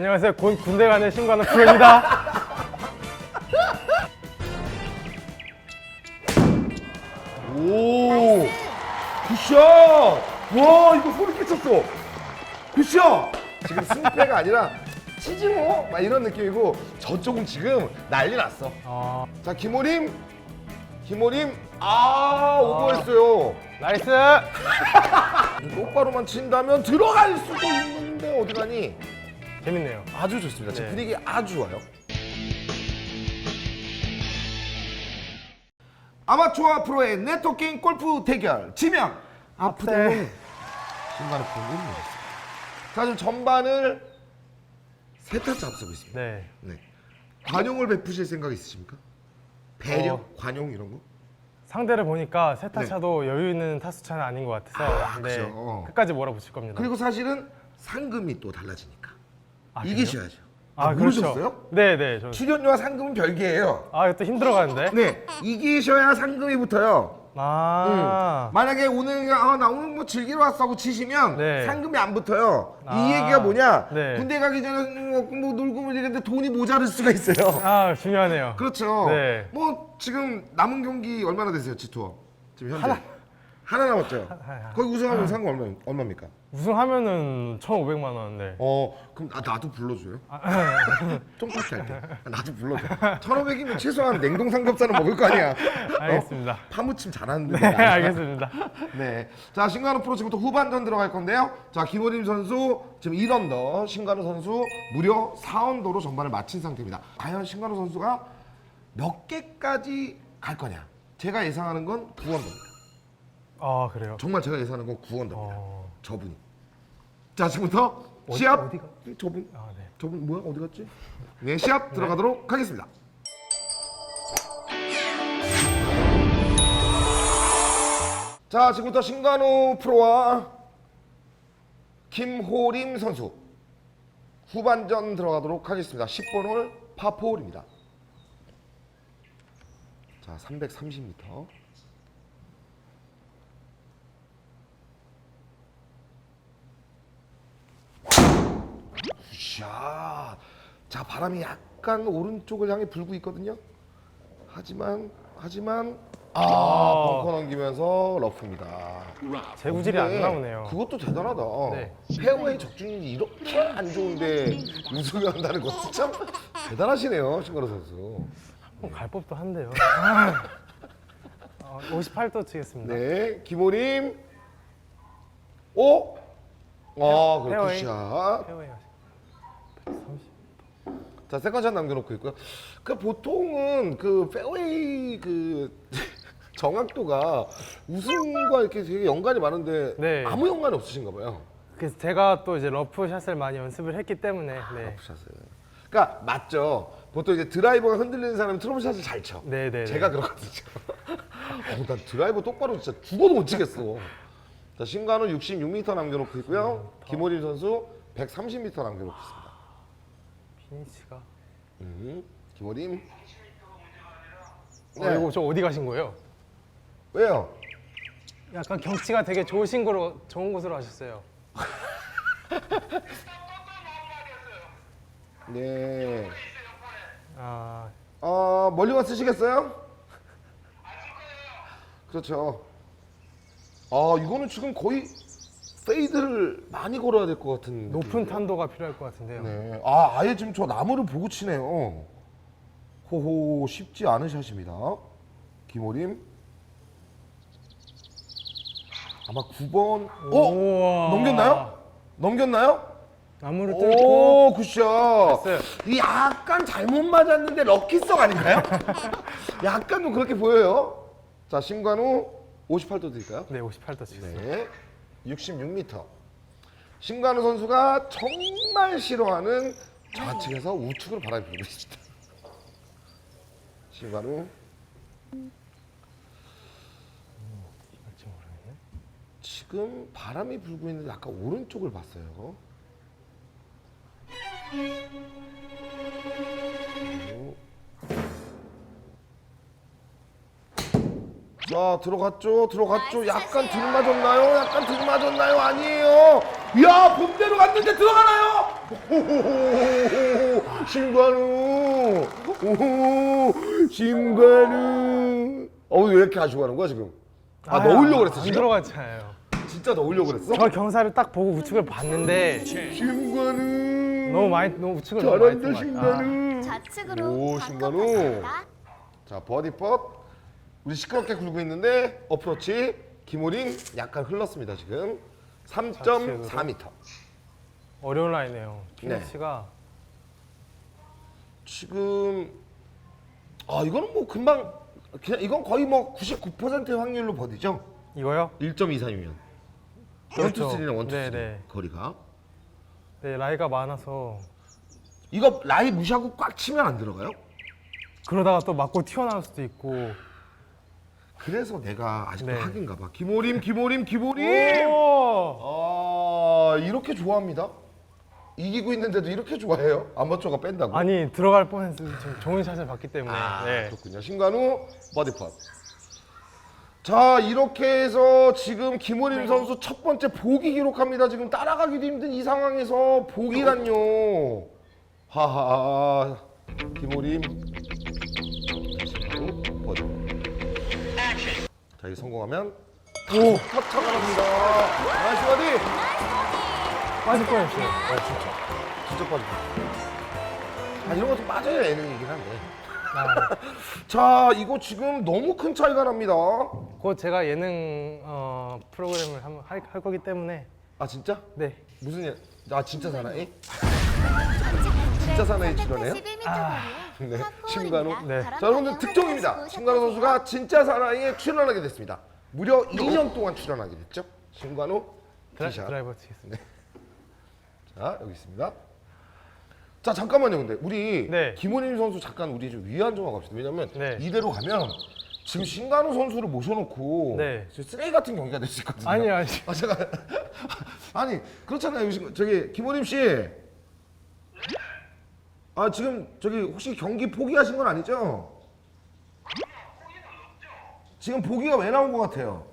안녕하세요. 군, 군대 가는 신관은 프로입니다. 오, 굿샷! 와, 이거 소리 끼쳤어. 굿샷! 지금 승패가 아니라 치즈모? 막 이런 느낌이고 저쪽은 지금 난리 났어. 어, 자, 김호림, 김호림, 아, 오버했어요. 나이스. 똑바로만 친다면 들어갈 수도 있는데 어디 가니? 재밌네요. 아주 좋습니다. 지금 네. 분위기 아주 좋아요. 아마추어 프로의 네트워킹 골프 대결 지명 앞으로는 신발을 보는 지금 전반을 세 타차 앞서고 있습니다. 네. 네. 관용을 베푸실 생각 있으십니까? 배려, 어. 관용 이런 거? 상대를 보니까 세타 차도 여유 있는 타수 차는 아닌 것 같아서 네. 아, 네, 그죠. 끝까지 몰아붙일 겁니다. 그리고 사실은 상금이 또 달라지니까 아, 이기셔야죠. 아, 아, 그렇죠. 모르셨어요? 네, 네. 저, 출연료와 상금은 별개예요. 아, 또 힘들어가는데. 네, 이기셔야 상금이 붙어요. 아, 음. 만약에 오늘 아, 나 오늘 뭐 즐기러 왔어 하고 치시면 네. 상금이 안 붙어요. 아. 이 얘기가 뭐냐? 네. 군대 가기 전에 뭐, 뭐 놀고 뭐 이랬는데 돈이 모자랄 수가 있어요. 아, 중요하네요. 그렇죠. 네. 뭐 지금 남은 경기 얼마나 되세요, 지투어? 지금 현재 하나, 하나 남았죠. 거기 우승하면 상금 얼마 얼마입니까? 우승하면은 1,500만 원. 네. 어, 그럼 나, 나도 불러줘요. 똥파티 할 때. 나도 불러줘. 1,500이면 최소한 냉동 삼겹살은 먹을 거 아니야. 알겠습니다. 어? 파무침 잘하는데. 네, 내가. 알겠습니다. 네. 자, 신간호 프로 지금부터 후반전 들어갈 건데요. 자, 김호림 선수 지금 1언더, 신간호 선수 무려 4언더로 전반을 마친 상태입니다. 과연 신간호 선수가 몇 개까지 갈 거냐? 제가 예상하는 건 9언더입니다. 아, 그래요. 정말 제가 예상하는 건 9언더입니다. 어, 저분이. 자, 지금부터 어디- 시합. 어디가? 저분. 아, 네. 저분 뭐야? 어디 갔지? 네, 시합 들어가도록 하겠습니다. 자, 지금부터 신간호 프로와 김호림 선수 후반전 들어가도록 하겠습니다. 10번 홀 파4홀입니다. 자, 330m. 샷. 자 바람이 약간 오른쪽을 향해 불고 있거든요. 하지만 하지만 아 벙커 넘기면서 러프입니다. 재구질이 안 근데 나오네요. 그것도 대단하다. 네. 페어웨이 적중률이 이렇게 안 좋은데 우승을 한다는 것도 참 대단하시네요, 신가로 선수. 어, 갈 법도 한데요. 어, 58도 치겠습니다. 네, 김호림. 오, 아, 페어웨이. 굿샷. 페어웨이 자 세컨샷 남겨놓고 있고요. 그 보통은 그 페어웨이 그 정확도가 우승과 이렇게 되게 연관이 많은데 네. 아무 연관이 없으신가 봐요. 그래서 제가 또 이제 러프 샷을 많이 연습을 했기 때문에 네. 샷을. 그러니까 맞죠. 보통 이제 드라이버가 흔들리는 사람은 트러블 샷을 잘 쳐. 네, 네, 제가 네. 그렇거든요. 어, 난 드라이버 똑바로 진짜 죽어도 못 치겠어. 자 신간호 66m 남겨놓고 있고요. 김호림 선수 130m 남겨놓고 있습니다. 피니치가. 음, 김호림. 어, 이거 저 어디 가신 거예요? 왜요? 약간 경치가 되게 좋으신 거로 좋은 곳으로 하셨어요. 네. 아, 어, 멀리만 쓰시겠어요? 그렇죠. 아, 이거는 지금 거의 페이드를 많이 걸어야 될 것 같은. 높은? 탄도가 필요할 것 같은데요. 네. 아, 아예 지금 저 나무를 보고 치네요. 호호, 쉽지 않은 샷입니다. 김호림. 아마 9번. 어? 우와. 넘겼나요? 넘겼나요? 나무를 뚫고 오, 굿샷. 이 약간 잘못 맞았는데 럭키성 아닌가요? 약간 좀 그렇게 보여요. 자, 신관우 58도 드릴까요? 네, 58도 치겠습니다. 네. 66m. 신관우 선수가 정말 싫어하는 좌측에서 우측으로 불고 있습니다. 신관우. 지금 바람이 불고 있는데 아까 오른쪽을 봤어요. 자 들어갔죠 들어갔죠 약간 들 맞았나요 약간 들 맞았나요 아니에요 야 본대로 갔는데 들어가나요 오호호호호, 신관우. 오, 신관우. 어, 왜 이렇게 아쉬워 하는 거야, 지금? 아, 넣으려고 그랬어, 안 지금? 들어갔잖아요. 진짜 넣으려고 그랬어? 저 경사를 딱 보고 우측을 봤는데 신관우. 너무 많이 너무 우측을 너무 많이 잘한다. 아, 신관우. 좌측으로 오. 파스입니다. 자, 버디 펫. 우리 시끄럽게 굴고 있는데 어프로치 김호림 약간 흘렀습니다, 지금. 3.4m. 어려운 라인이에요. 네. 피니치가 지금 아, 이거는 뭐 금방 그냥 이건 거의 뭐 99%의 확률로 버디죠. 이거요? 1.23이면. 그렇죠. 원투 쓰리랑 원투 네, 쓰리 네. 거리가. 네 라이가 많아서 이거 라이 무시하고 꽉 치면 안 들어가요? 그러다가 또 맞고 튀어나올 수도 있고. 그래서 내가 아직도 네. 하긴가 봐. 김호림, 김호림, 김호림. 오! 아 이렇게 좋아합니다. 이기고 있는데도 이렇게 좋아해요? 아마추어가 뺀다고? 아니 들어갈 뻔했어요. 지금 좋은 샷을 봤기 때문에. 아, 네. 그렇군요. 신관우 버디 팟. 자 이렇게 해서 지금 김호림 선수 첫 번째 보기 기록합니다. 지금 따라가기도 힘든 이 상황에서 보기란요. 하하 김호림 자 이거 성공하면 오 터쳐가 납니다. 나이스 버디. 빠질 뻔했어요. 어 진짜 진짜 빠질 뻔. 아 이런 것도 빠져야 예능이긴 한데. 아, 자 이거 지금 너무 큰 차이가 납니다. 곧 제가 예능 어, 프로그램을 한번 할, 할 거기 때문에 아 진짜? 네. 무슨 일? 아 진짜 사나이? 진짜 사나이 출연해요? 11m 아, 네, 신관우. 네. 자 여러분들 특종입니다. 신관우 선수가 진짜 사나이에 출연하게 됐습니다. 무려 2년 동안 출연하게 됐죠. 신관우 드라, 티샷. 드라이버 치겠습니다. 자 여기 있습니다. 자 잠깐만요 근데 우리 네. 김원임 선수 잠깐 우리 좀 위안 좀 하고 갑시다. 왜냐면 네. 이대로 가면 지금 신관우 선수를 모셔놓고 네. 지금 쓰레기 같은 경기가 될 수 있거든요. 아니 아니. 아 잠깐 아니 그렇잖아요 요즘 저기 김호림 씨. 아 지금 저기 혹시 경기 포기하신 건 아니죠? 지금 보기가 왜 나온 것 같아요?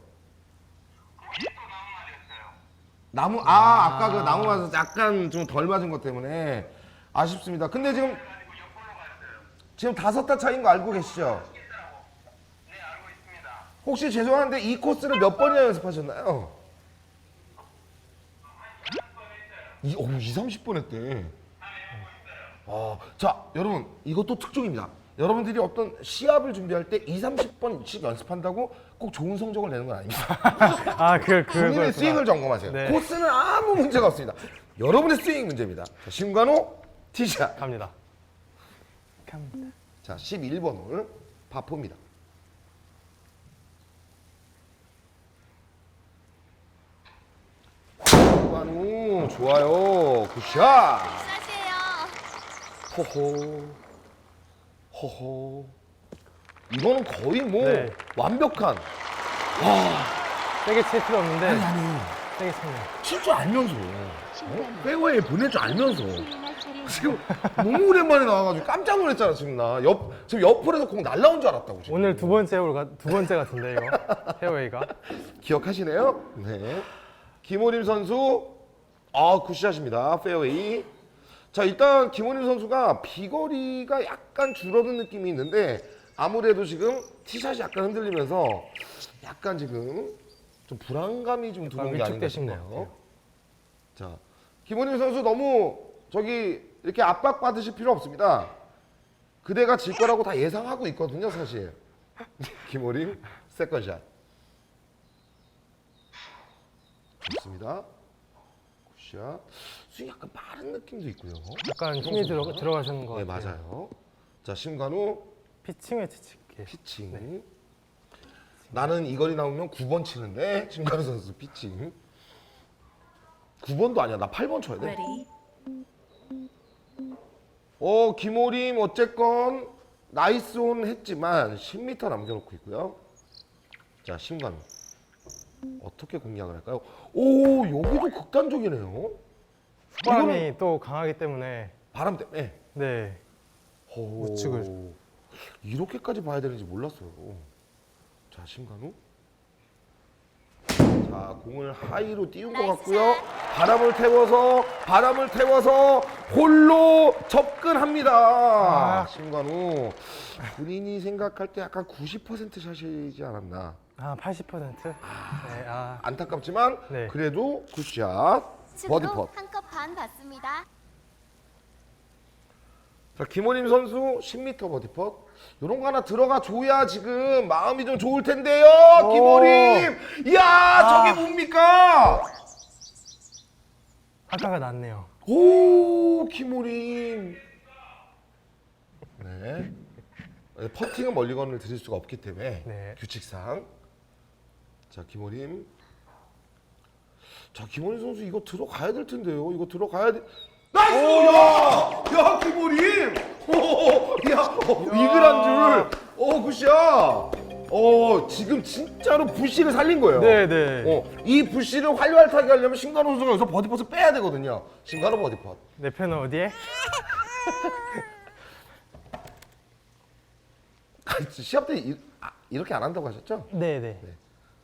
나무 아 아까 그 나무 맞아서 약간 좀 덜 맞은 것 때문에 아쉽습니다. 근데 지금 지금 다섯 타 차인 거 알고 계시죠? 혹시 죄송한데 이 코스를 몇 번이나 연습하셨나요? 이, 어, 2, 30번 했대. 아, 자, 여러분, 이것도 특종입니다. 여러분들이 어떤 시합을 준비할 때 2, 30번씩 연습한다고 꼭 좋은 성적을 내는 건 아닙니다. 아, 그 본인의 그거였구나. 스윙을 점검하세요. 네. 코스는 아무 문제가 없습니다. 여러분의 스윙 문제입니다. 자, 신관호 티샷. 갑니다. 갑니다. 자, 11번 홀 파포입니다. 신관호 좋아요. 굿샷. 호호. 호호. 이거는 거의 뭐 네. 완벽한. 세게 칠 필요 없는데 아니 아니. 세게 쳤네요. 칠줄 알면서. 어? 페어웨이에 보낼 줄 알면서. 지금 너무 오랜만에 나와가지고 깜짝 놀랐잖아 지금 나. 옆 지금 옆홀에서 공 날라온 줄 알았다고 지금. 오늘 두 번째 홀, 가- 두 번째 같은데 이거 페어웨이가. 기억하시네요? 네. 김호림 선수, 아 굿샷입니다. 페어웨이. 자 일단 김호림 선수가 비거리가 약간 줄어든 느낌이 있는데 아무래도 지금 티샷이 약간 흔들리면서 약간 지금 좀 불안감이 좀 들어온 게 아닌가 싶네요. 자 김호림 선수 너무 저기 이렇게 압박 받으실 필요 없습니다. 그대가 질 거라고 다 예상하고 있거든요, 사실. 김호림 세컨샷. 좋습니다. 굿샷. 스윙 약간 빠른 느낌도 있고요. 약간 힘이 들어 들어가시는 것 네, 같아요. 맞아요. 자, 신관우 피칭에 치칠게. 피칭. 네. 나는 이 거리 나오면 9번 치는데 신관우 선수 피칭. 9번도 아니야. 나 8번 쳐야 돼. 어, 김호림 어쨌건 나이스 온 했지만 10m 남겨놓고 있고요. 자, 신관우. 어떻게 공략을 할까요? 오, 여기도 극단적이네요. 바람이 또 강하기 때문에 바람 때문에. 네. 오, 우측을. 이렇게까지 봐야 되는지 몰랐어요. 자, 신관우. 자, 공을 하이로 띄운 것 같고요. 바람을 태워서 바람을 태워서 홀로 접근합니다. 아. 신관우 본인이 생각할 때 약간 90% 샷이지 않았나. 아, 80%? 네, 아. 안타깝지만 네. 그래도 굿샷 버디 칩으로 펫. 한컵 반 받습니다. 자, 김원임 선수 10m 버디 펫. 이런 거 하나 들어가 줘야 지금 마음이 좀 좋을 텐데요. 오. 김원임. 이야, 저게 뭡니까? 아까가 낫네요. 오, 김원임. 네. 네, 퍼팅은 멀리건을 드릴 수가 없기 때문에 네. 규칙상. 자, 김원임. 자, 김원임 선수 이거 들어가야 될 텐데요. 이거 들어가야 돼. 나이스! 야! 야, 김원임! 오, 야, 어, 이글한 줄. 어, 굿샷. 어, 지금 진짜로 부시를 살린 거예요. 네, 네. 어, 이 부시를 활발하게 하려면 신간호 선수가 여기서 버디퍼스 빼야 되거든요. 신간호 버디퍼. 내 편은 어디에? 시합 때 이, 아, 이렇게 안 한다고 하셨죠? 네, 네.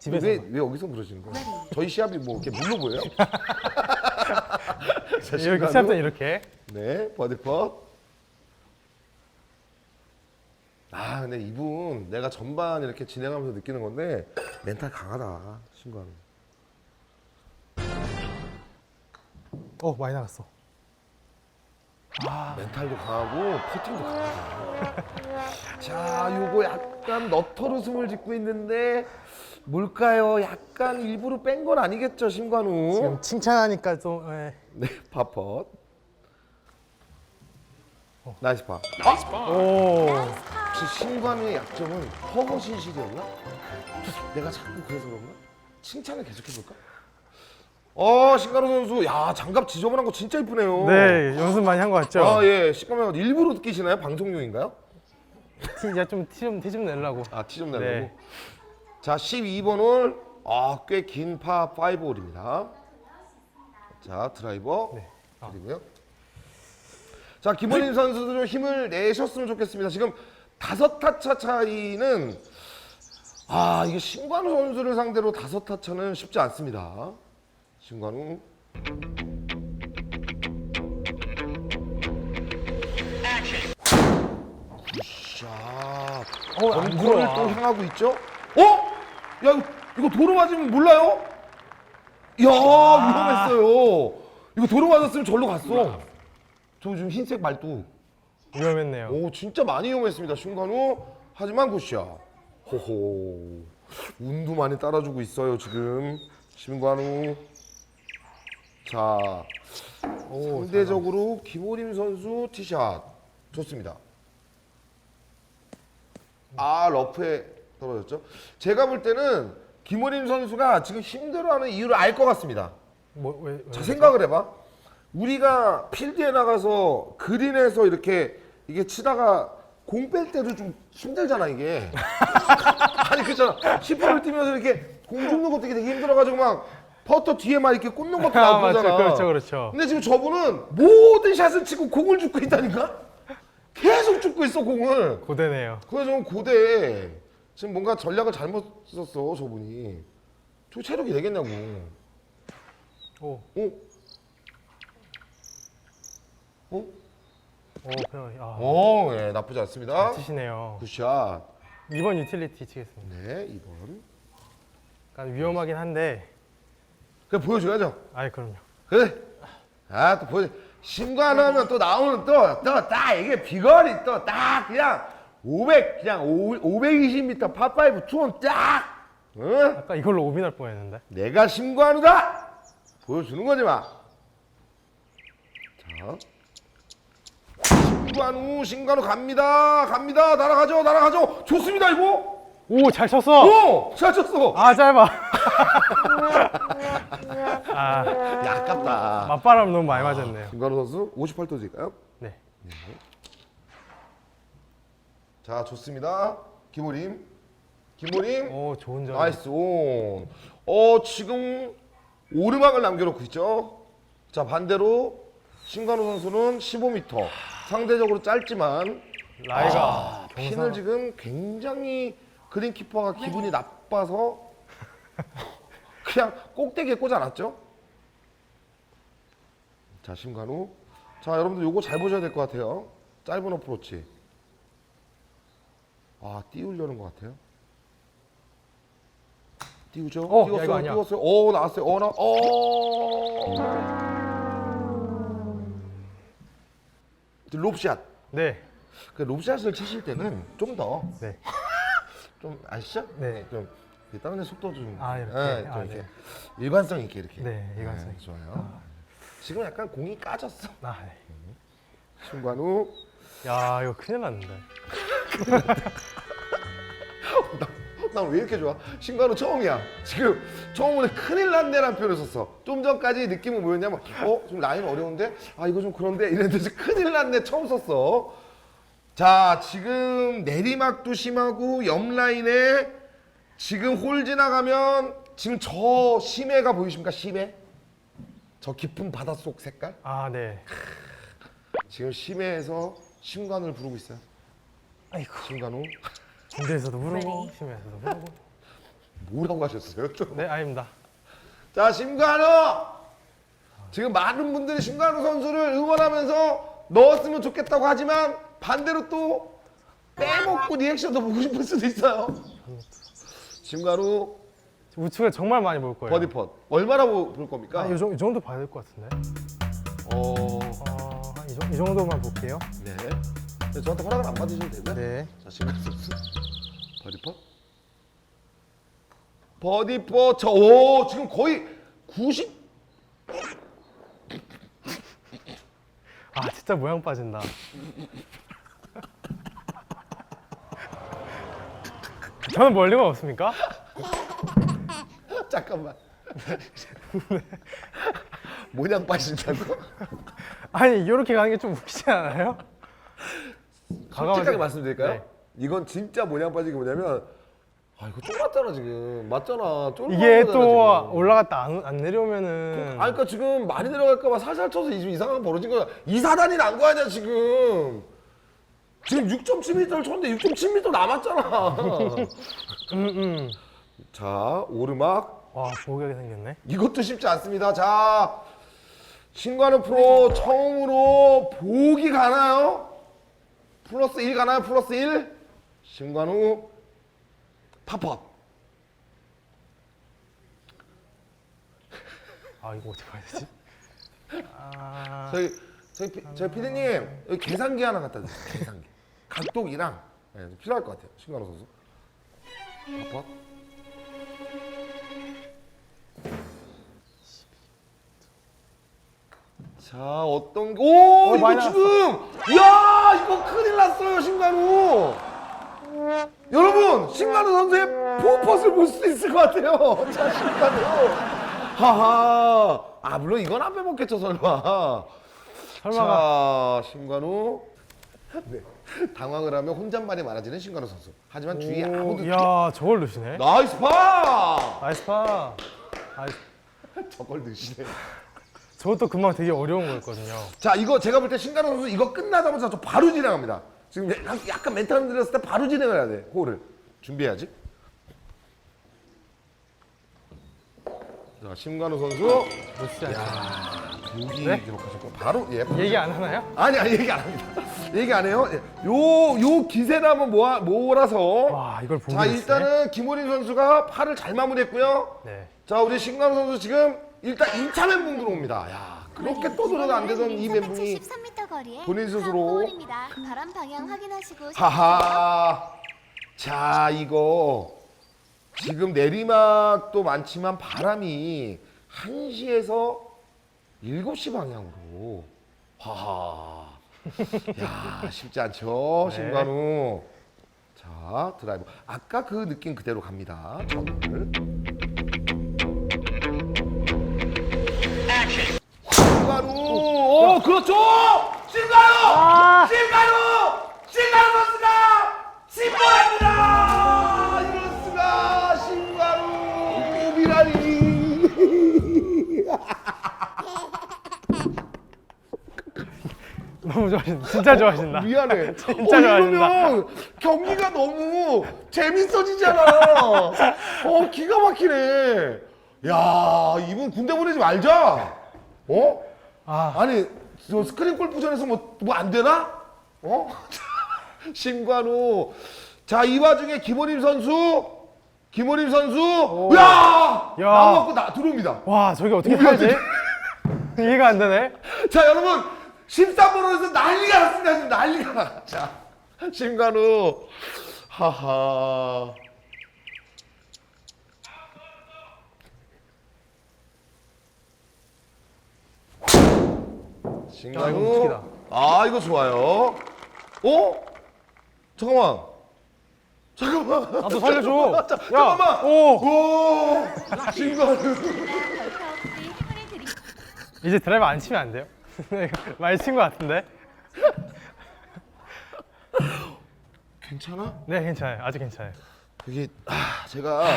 집에서. 왜, 왜 여기서 그러시는 거예요? 저희 시합이 뭐 이렇게 물로 보여요? 자, 이렇게. 시합 때 이렇게. 네, 버디퍼. 아, 근데 이분 내가 전반 이렇게 진행하면서 느끼는 건데 멘탈 강하다, 신관우. 어, 많이 나갔어. 멘탈도 강하고 퍼팅도 강하다. 자, 요거 약간 너털웃음을 짓고 있는데 뭘까요? 약간 일부러 뺀 건 아니겠죠, 신관우? 지금 칭찬하니까 좀, 예. 네, 파펫. 나이스 파. 오. 혹시 신관우의 약점은 허허신실이었나? 내가 자꾸 그래서 그런가? 칭찬을 계속해볼까? 어, 신관우 선수, 야 장갑 지저분한 거 진짜 이쁘네요. 네, 연습 많이 한거 같죠? 아, 예, 신관우 일부러 끼시나요? 방송용인가요? 티, 이제 좀, 티 좀, 티 좀 내려고. 아, 티 좀 내려고. 네. 자, 12번 홀. 아, 꽤 긴 파 5 홀입니다. 자, 드라이버. 네. 아. 그리고요. 자, 김원인 선수도 좀 힘을 내셨으면 좋겠습니다. 지금 다섯 타차 차이는 아, 이게 신관우 선수를 상대로 다섯 타차는 쉽지 않습니다. 신관우. 굿샷. 어, 안 벙커를 들어와. 또 향하고 있죠? 어? 야 이거, 이거 도로 맞으면 몰라요? 이야 위험했어요. 이거 도로 맞았으면 절로 갔어. 저 지금 흰색 말뚝. 위험했네요. 오 진짜 많이 이용했습니다 신관우. 하지만 굿샷. 호호. 운도 많이 따라주고 있어요 지금 신관우. 자 오, 상대적으로 김호림 선수 티샷 좋습니다. 아 러프에 떨어졌죠. 제가 볼 때는 김호림 선수가 지금 힘들어하는 이유를 알 것 같습니다. 뭐, 왜, 왜자 생각을 해봐. 우리가 필드에 나가서 그린에서 이렇게 이게 치다가 공 뺄 때도 좀 힘들잖아 이게. 아니 그렇잖아. 10호를 뛰면서 이렇게 공 줍는 것도 되게 힘들어가지고 막 퍼터 뒤에 막 이렇게 꽂는 것도 아, 맞죠. 나쁘잖아. 그렇죠, 그렇죠. 근데 지금 저분은 모든 샷을 치고 공을 줍고 있다니까? 계속 줍고 있어 공을. 고대네요. 그래서 좀 고대. 지금 뭔가 전략을 잘못 썼어 저분이. 저 체력이 되겠냐고. 오, 어? 어? 오, 그냥, 아, 어, 예, 나쁘지 않습니다. 치시네요. 굿샷. 2번 유틸리티 치겠습니다. 네, 2번. 약간 위험하긴 한데, 그냥 보여줘야죠. 아이, 그럼요. 그래. 아, 또 보여. 신관하면 또 나오는 또, 또 딱 이게 비거리 또 딱 그냥 500, 그냥 520m 파5 투원 딱. 응? 아까 이걸로 오비 날 뻔했는데. 내가 신관우다! 보여주는 거지 마. 자. 신관우, 신관우 갑니다. 갑니다. 날아가죠, 날아가죠. 좋습니다, 이거. 오, 잘 쳤어! 오! 잘 쳤어. 아, 짧아. 아, 야, 아깝다. 맞바람 너무 많이 맞았네요. 김관우 선수 58도 드릴까요? 네. 자, 좋습니다. 김호림. 김호림. 오, 좋은 점. 나이스 온. 어, 지금 오르막을 남겨놓고 있죠. 자, 반대로 신관우 선수는 15m. 상대적으로 짧지만 라이가 핀을 경사. 지금 굉장히 그린키퍼가 기분이 나빠서 그냥 꼭대기에 꽂아놨죠. 자 심관우. 자 여러분들 요거 잘 보셔야 될 것 같아요. 짧은 어프로치. 아 띄우려는 것 같아요. 띄우죠? 어, 야, 띄웠어요. 이거 아니야. 띄웠어요. 오 나왔어요. 어 나. 어. 이제 롭샷. 네. 그 롭샷을 치실 때는 좀 더 좀 네. 아시죠? 네. 좀 다른 데 속도 좀, 아, 이렇게? 네, 좀 아, 이렇게 네. 일관성 있게 이렇게. 네, 일관성 네, 있게. 좋아요. 지금 약간 공이 까졌어. 아, 네. 신관우. 야, 이거 큰일 났는데. 난 왜 이렇게 좋아? 신관우 처음이야. 지금 처음 오늘 큰일 났네라는 표현을 썼어. 좀 전까지 느낌은 뭐였냐면, 어, 좀 라인 어려운데? 아, 이거 좀 그런데? 이랬는데 지금 큰일 났네 처음 썼어. 자, 지금 내리막도 심하고 옆 라인에 지금 홀 지나가면 지금 저 심해가 보이십니까? 심해? 저 깊은 바닷속 색깔? 아, 네. 지금 심해에서 심관을 부르고 있어요. 아이고. 심관우. 군대에서도 부르고, 심해에서도 부르고. 뭐라고 하셨어요? 좀. 네, 아닙니다. 자, 심관우! 지금 많은 분들이 심관우 선수를 응원하면서 넣었으면 좋겠다고 하지만 반대로 또 빼먹고 리액션도 보고 싶을 수도 있어요. 심관우 우측을 정말 많이 볼 거예요. 버디펫 볼 겁니까? 아, 이, 정, 이 정도 봐야 될 것 같은데. 어, 어, 한 이, 정, 이 정도만 볼게요. 네. 네, 저한테 허락을 안 받으셔도 되나? 네. 자, 심관우 선수 버디펫 버디펫 저, 오, 지금 거의 90 아, 진짜 모양 빠진다. 저는 멀리가 없습니까? 잠깐만. 모양 빠진다고? 아니, 이렇게 가는 게 좀 웃기지 않아요? 솔직하게 말씀드릴까요? 네. 이건 진짜 모양 빠진 게 뭐냐면 아 이거 쫄았잖아 지금 맞잖아 쫄 이게 또 올라갔다 안, 안 내려오면은 아 그러니까 지금 많이 내려갈까봐 살살 쳐서 이- 이상한 거 벌어진 거야 이사단이 난 거 아니야 지금 지금 6.7m를 쳤는데 6.7m 남았잖아 음, 음. 자 오르막 와, 보게 생겼네. 이것도 쉽지 않습니다 자 신관우 프로 처음으로 보기 가나요? 플러스 1 가나요? 플러스 1? 신관우 팝업 아, 이거 어떻게 봐야 되지? 아, 저희 저희 피, 저희 피디님 여기 계산기 하나 갖다 주세요. 계산기. 각도기랑 네, 좀 필요할 것 같아요. 신관호 선수. 아빠. 자 어떤 오 어, 이거 많이 지금 야 이거 큰일 났어요 신관우 여러분 신관우 선수의 포퍼스를 볼 수 있을 것 같아요 자 신관우 하하 아 물론 이건 안 빼먹겠죠 설마 설마가. 자, 신관우. 네. 당황을 하면 혼잣말이 많아지는 신관우 선수. 하지만 주위에 아무도 오, 야, 저걸 넣으시네. 나이스 파! 나이스 파. 아, 저걸 넣으시네. 저것도 금방 되게 어려운 거였거든요. 자, 이거 제가 볼 때 신관우 선수 이거 끝나자마자 저 바로 진행합니다. 지금 약간, 약간 멘탈 흔들렸을 때 바로 진행을 해야 돼. 호를 준비해야지. 자, 신관우 선수. 멋지지 않죠? 여기 네? 기록하셨고 바로 예. 얘기 안 하나요? 아니 아니 얘기 안 합니다. 얘기 안 해요. 예. 요, 요 기세를 한번 모아, 몰아서 와, 이걸 보고 자 있네. 일단은 김호린 선수가 팔을 잘 마무리했고요. 네. 자 우리 신관우 선수 지금 일단 2차 멘붕 들어옵니다. 야 그렇게 떠들어도 안 되던 이 멘붕이 373m 거리에 본인 스스로 입니다 바람 방향 확인하시고 하하. 자 이거 지금 내리막도 많지만 바람이 1시에서 7시 방향으로 하하. 야 쉽지 않죠 네. 신관우. 자 드라이브 아까 그 느낌 그대로 갑니다. 저를. 신관우. 오 그렇죠. 신관우. 신관우. 신관우 선수가 신고합니다. 이럴 수가 신관우 미라리. 너무 좋아하신다. 진짜 좋아하신다. 미안해. 진짜 어, 좋아하신다. 이러면 경기가 너무 재밌어지잖아. 어, 기가 막히네. 야 이분 군대 보내지 말자. 어? 아, 아니 저 스크린 골프전에서 뭐 뭐 안 되나? 어? 신관우. 자 이 와중에 김호림 선수, 김호림 선수, 야, 야. 나 먹고 나 들어옵니다. 와, 저게 어떻게 뭐야, 살지? 이해가 안 되네. 자 여러분 13번으로서 난리가 났습니다 지금 난리가 나. 자 신관우, 하하. 야, 이거 신관우. 웃기다. 아 이거 좋아요. 어? 잠깐만. 잠깐만. 나도 살려줘. 자, 야, 잠깐만. 오, 오. 없이 드리 이제 드라이브 안 치면 안 돼요? 많이 친 것 같은데? 괜찮아? 네, 괜찮아요. 아직 괜찮아요. 여기 아, 제가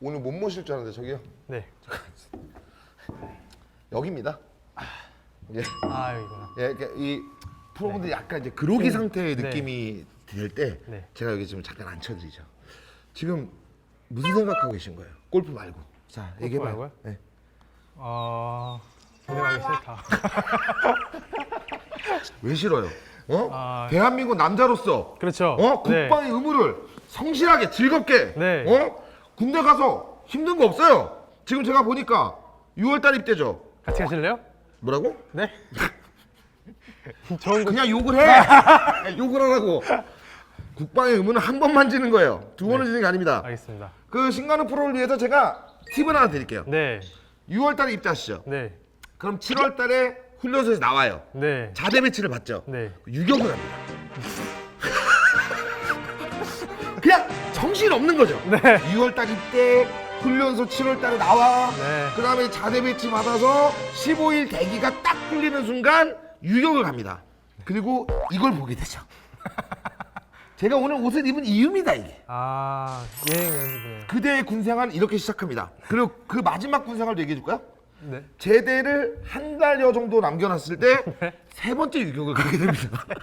오늘 못 모실 줄 알았는데 저기요. 네. 여기입니다. 예. 아, 여기구나. 예, 이렇게 이 프로분들 이 약간 이제 그로기 상태의 네. 느낌이 들 때 네. 제가 여기 지금 잠깐 앉혀드리죠. 지금 무슨 생각하고 계신 거예요? 골프 말고. 자, 얘기해 봐요. 말고요? 네. 어, 군대 가기 싫다. 왜 싫어요? 어? 아. 대한민국 남자로서 그렇죠. 어? 네. 국방의 의무를 성실하게 즐겁게 네. 어? 군대 가서 힘든 거 없어요. 지금 제가 보니까 6월 달 입대죠. 같이 가실래요? 뭐라고? 네. 좋은 거. 그냥 욕을 해. 욕을 하라고. 국방의 의무는 한 번 만 지는 거예요. 두 번은 지는 게 아닙니다. 알겠습니다. 그 신간호 프로를 위해서 제가 팁을 하나 드릴게요. 네. 6월달에 입대하시죠. 네. 그럼 7월달에 훈련소에서 나와요. 네. 자대 배치를 받죠. 네. 유격을 합니다. 그냥 정신 없는 거죠. 네. 6월달 입대, 훈련소 7월달에 나와. 네. 그 다음에 자대 배치 받아서 15일 대기가 딱 풀리는 순간 유격을 갑니다. 그리고 이걸 보게 되죠. 제가 오늘 옷을 입은 이유입니다, 이게. 아, 예행 연습이네요. 그대의 군생활 이렇게 시작합니다. 그리고 그 마지막 군생활도 얘기해 줄까요? 네. 제대를 한 달여 정도 남겨놨을 때 세 번째 유격을 가게 됩니다.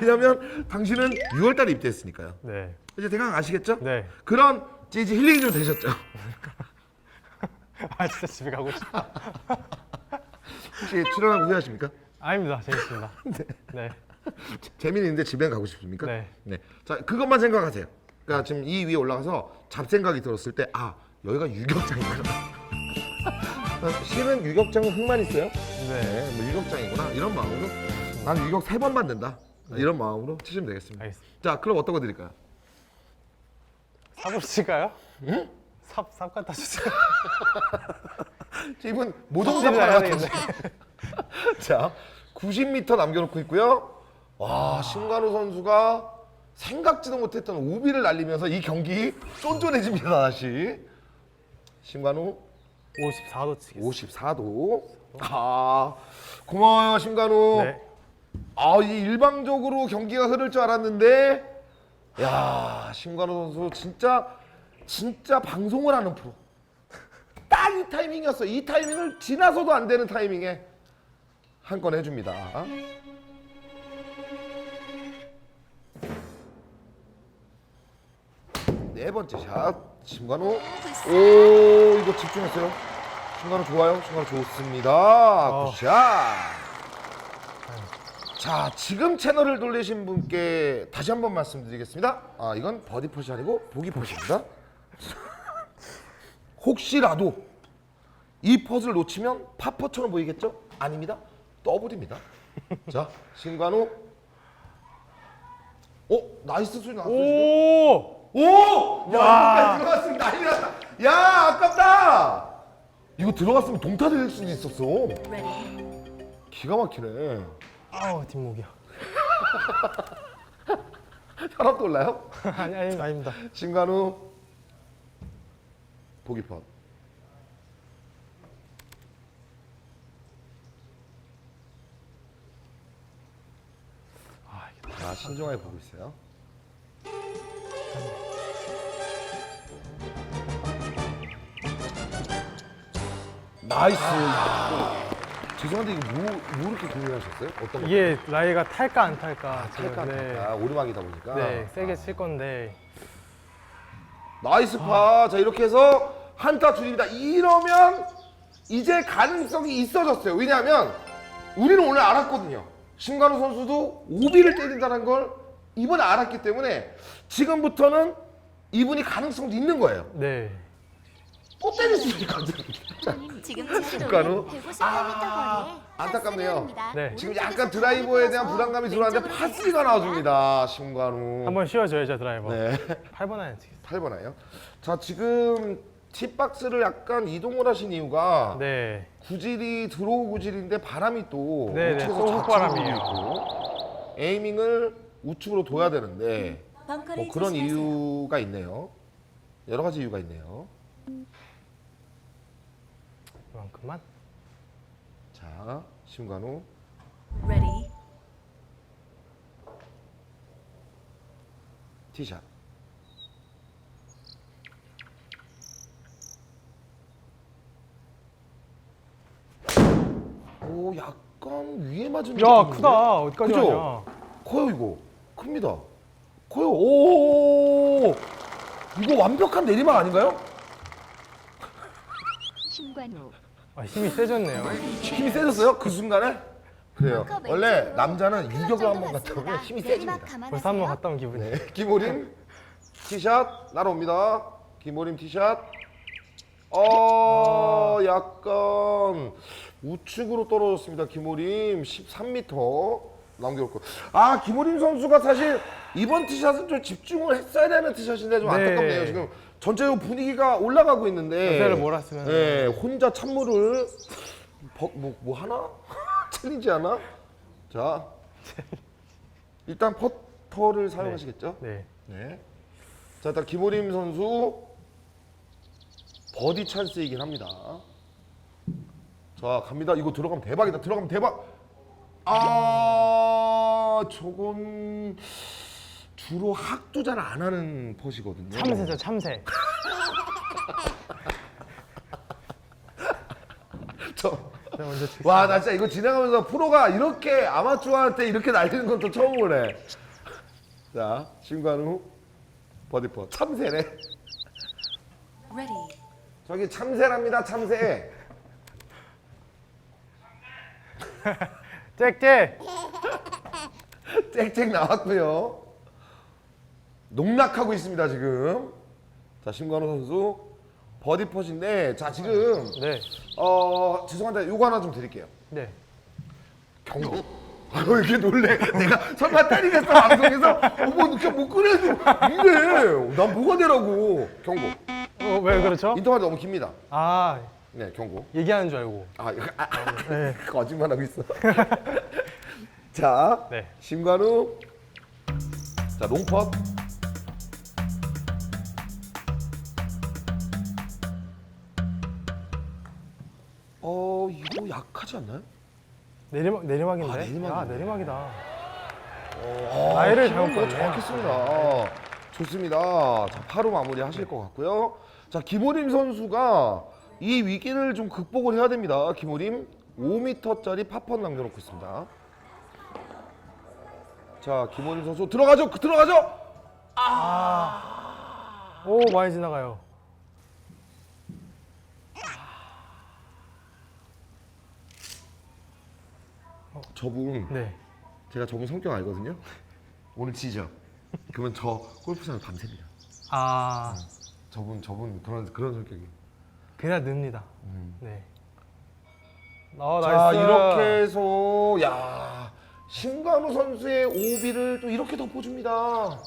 왜냐면 당신은 6월달에 입대했으니까요. 네. 이제 대강 아시겠죠? 네. 그런 이제 이제 힐링이 좀 되셨죠? 아, 진짜 집에 가고 싶다. 혹시 출연하고 후회하십니까? 아닙니다. 재밌습니다. 네. 재미있는데 집에 가고 싶습니까? 네. 네. 자 그것만 생각하세요. 그러니까 지금 이 위에 올라가서 잡생각이 들었을 때 아 여기가 유격장이구나. 실은 유격장은 흙만 있어요. 네. 네, 뭐 유격장이구나 이런 마음으로 나는 유격 세 번 받는다 이런 마음으로 치시면 되겠습니다. 알겠습니다. 자 그럼 어떤 거 드릴까요? 삽으로 칠까요? 응? 삽, 삽 갖다 주세요. 이분 모동 삽질을 해야 잡아라. 되겠네. 자 90m 남겨놓고 있고요. 와 신관우 선수가 생각지도 못했던 우비를 날리면서 이 경기 쫀쫀해집니다 다시. 신관우 54도 치겠습니다. 54도. 아 고마워요 신관우. 네. 아, 이 일방적으로 경기가 흐를 줄 알았는데, 야, 신관우 선수 진짜 진짜 방송을 하는 프로. 딱 이 타이밍이었어. 이 타이밍을 지나서도 안 되는 타이밍에 한 건 해줍니다. 네 번째 샷, 신관우. 오, 이거 집중했어요. 신관우 좋아요. 신관우 좋습니다. 굿샷. 자, 지금 채널을 돌리신 분께 다시 한번 말씀드리겠습니다. 아, 이건 버디 퍼시 아니고 보기 퍼시입니다. 혹시라도 이 퍼즐 놓치면 파퍼처럼 보이겠죠? 아닙니다. 더블입니다. 자, 신관우. 어, 나이스 소리 나왔어요. 지금. 오! 오! 야, 들어갔으면 난리 났다. 야, 아깝다. 이거 들어갔으면 동타 될 수도 있었어. 기가 막히네. 아우, 뒷목이야. 혈압도 올라요? 아니, 아니, 아닙니다. 신관우 보기 펀. 아, 이게 자, 신중하게 보고 있어요. 나이스. 죄송한데 이거 뭐, 뭐 이렇게 고민하셨어요? 어떤 거? 이게 라이가 탈까 안 탈까 지금 탈까? 네. 아, 오르막이다 보니까. 네, 세게 칠 건데 나이스 파. 자 이렇게 해서 한타 줄입니다. 이러면 이제 가능성이 있어졌어요. 왜냐하면 우리는 오늘 알았거든요. 신관우 선수도 오비를 때린다는 걸 이번에 알았기 때문에 지금부터는 이분이 가능성도 있는 거예요. 네. 또 때릴 수. 지금? 158m 아, 거리에 안타깝네요. 네. 지금 약간 드라이버에 대한 불안감이 들어왔는데 파스리가 나와줍니다. 신관우. 한번 씌워줘야죠 드라이버. 네. 8번 아니지 8번 아요. 자 지금 팁박스를 약간 이동을 하신 이유가 네. 구질이 들어오 구질인데 바람이 또 네, 네, 우측에서 또 좌측으로. 있고 에이밍을 우측으로 둬야 되는데 뭐 그런 이유가 있네요. 여러 가지 이유가 있네요. 이만큼만. 자 심관우 Ready. 티샷. 오 약간 위에 맞은 야 느낌인데? 크다. 어디까지 그죠? 가냐? 커요 이거 큽니다 커요 오 이거 완벽한 내리막 아닌가요? 신관우. 아, 힘이 세졌네요. 힘이 세졌어요? 그 순간에? 그래요. 컵 원래 남자는 유격을 정도 한번 갔다 오면. 힘이 세집니다. 벌써 한 번 갔다 온 기분이. 네 김호림 티샷 날아옵니다. 김호림 티샷. 어 약간 우측으로 떨어졌습니다 김호림. 13m 남겨놓고 아 김호림 선수가 사실 이번 티샷은 좀 집중을 했어야 되는 티샷인데 좀 네. 안타깝네요 지금 전체적으로 분위기가 올라가고 있는데 요새를 몰았으면. 네 혼자 찬물을 버- 뭐, 뭐 하나? 챌린지 하나? 자 일단 퍼터를 사용하시겠죠? 네. 네. 자, 일단 김호림 선수 버디 찬스이긴 합니다. 자, 갑니다. 이거 들어가면 대박이다. 들어가면 대박. 아, 저건 주로 학도 잘 안 하는 퍼시거든요. 참새죠 참새. 저, 제가 먼저 치- 와, 나 진짜 이거 진행하면서 프로가 이렇게 아마추어한테 이렇게 날리는 건 또 처음 보네. 자, 신관우 버디 퍼. 참새네. Ready. 저기 참새랍니다, 참새. 짹짹. 짹짹 나왔고요. 농락하고 있습니다 지금. 자 심관호 선수 버디 펫인데 자 지금 네. 어 죄송한데 요거 하나 좀 드릴게요. 네. 경고. 아, 왜 이렇게 놀래? 내가 설마 때리겠어 방송에서 어머 이렇게 못 그래도 이래. 난 뭐가 되라고. 경고. 어, 왜 그렇죠? 인터뷰 너무 깁니다. 아 네 경고. 얘기하는 줄 알고. 아, 이거- 아, 아, 네. 거짓말하고 있어. 자, 네. 심관우. 자, 롱펫. 어, 이거 약하지 않나요? 내리막 내리막인데. 아, 내리막이네. 아 내리막이다. 아, 나이를 지금 잘못 뭐 봤네. 정확했습니다. 좋습니다. 자, 바로 마무리 하실 것 같고요. 자, 김호림 선수가 이 위기를 좀 극복을 해야 됩니다. 김호림 5m짜리 파펀 남겨놓고 있습니다. 자, 김호림 선수 들어가죠, 들어가죠. 오 많이 지나가요. 저분 네. 제가 저분 성격 알거든요. 오늘 지죠. 그러면 저 골프장을 밤새입니다. 아 저분 저분 그런 그런 성격이. 그냥 늡니다. 네. 어자 나이스. 이렇게 해서 야 신관우 선수의 오비를 또 이렇게 덮어줍니다.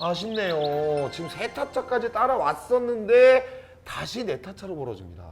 아쉽네요. 지금 세 타차까지 따라왔었는데 다시 네 타차로 벌어집니다.